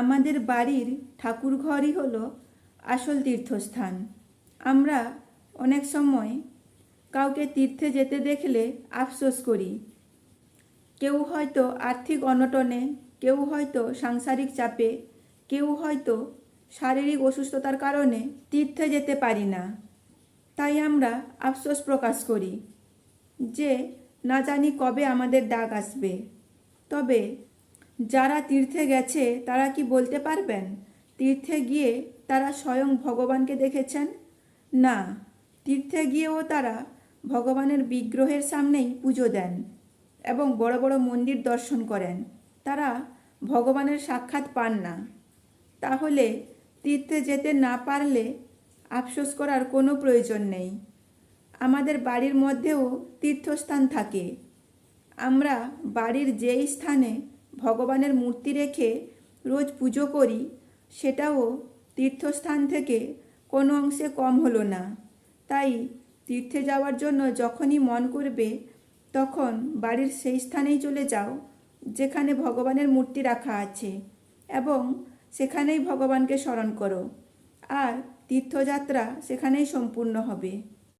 আমাদের বাড়ির ঠাকুর ঘরই হলো আসল তীর্থস্থান। আমরা অনেক সময় কাউকে তীর্থে যেতে দেখলে আফসোস করি। কেউ হয়তো আর্থিক অনটনে, কেউ হয়তো সাংসারিক চাপে, কেউ হয়তো শারীরিক অসুস্থতার কারণে তীর্থে যেতে পারি না। তাই আমরা আফসোস প্রকাশ করি যে না জানি কবে আমাদের ডাক আসবে। তবে যারা তীর্থে গেছে, তারা কি বলতে পারবেন? তীর্থে গিয়ে তারা স্বয়ং ভগবানকে দেখেছেন? না, তীর্থে গিয়েও তারা ভগবানের বিগ্রহের সামনেই পুজো দেন এবং বড় বড় মন্দির দর্শন করেন। তারা ভগবানের সাক্ষাৎ পান না। তাহলে তীর্থে যেতে না পারলে আফসোস করার কোনো প্রয়োজন নেই। আমাদের বাড়ির মধ্যেও তীর্থস্থান থাকে। আমরা বাড়ির যেই স্থানে ভগবানের মূর্তি রেখে রোজ পুজো করি, সেটাও তীর্থস্থান থেকে কোনো অংশে কম হলো না। তাই তীর্থে যাওয়ার জন্য যখনই মন করবে, তখন বাড়ির সেই স্থানেই চলে যাও, যেখানে ভগবানের মূর্তি রাখা আছে এবং সেখানেই ভগবানকে স্মরণ করো। আর তীর্থযাত্রা সেখানেই সম্পূর্ণ হবে।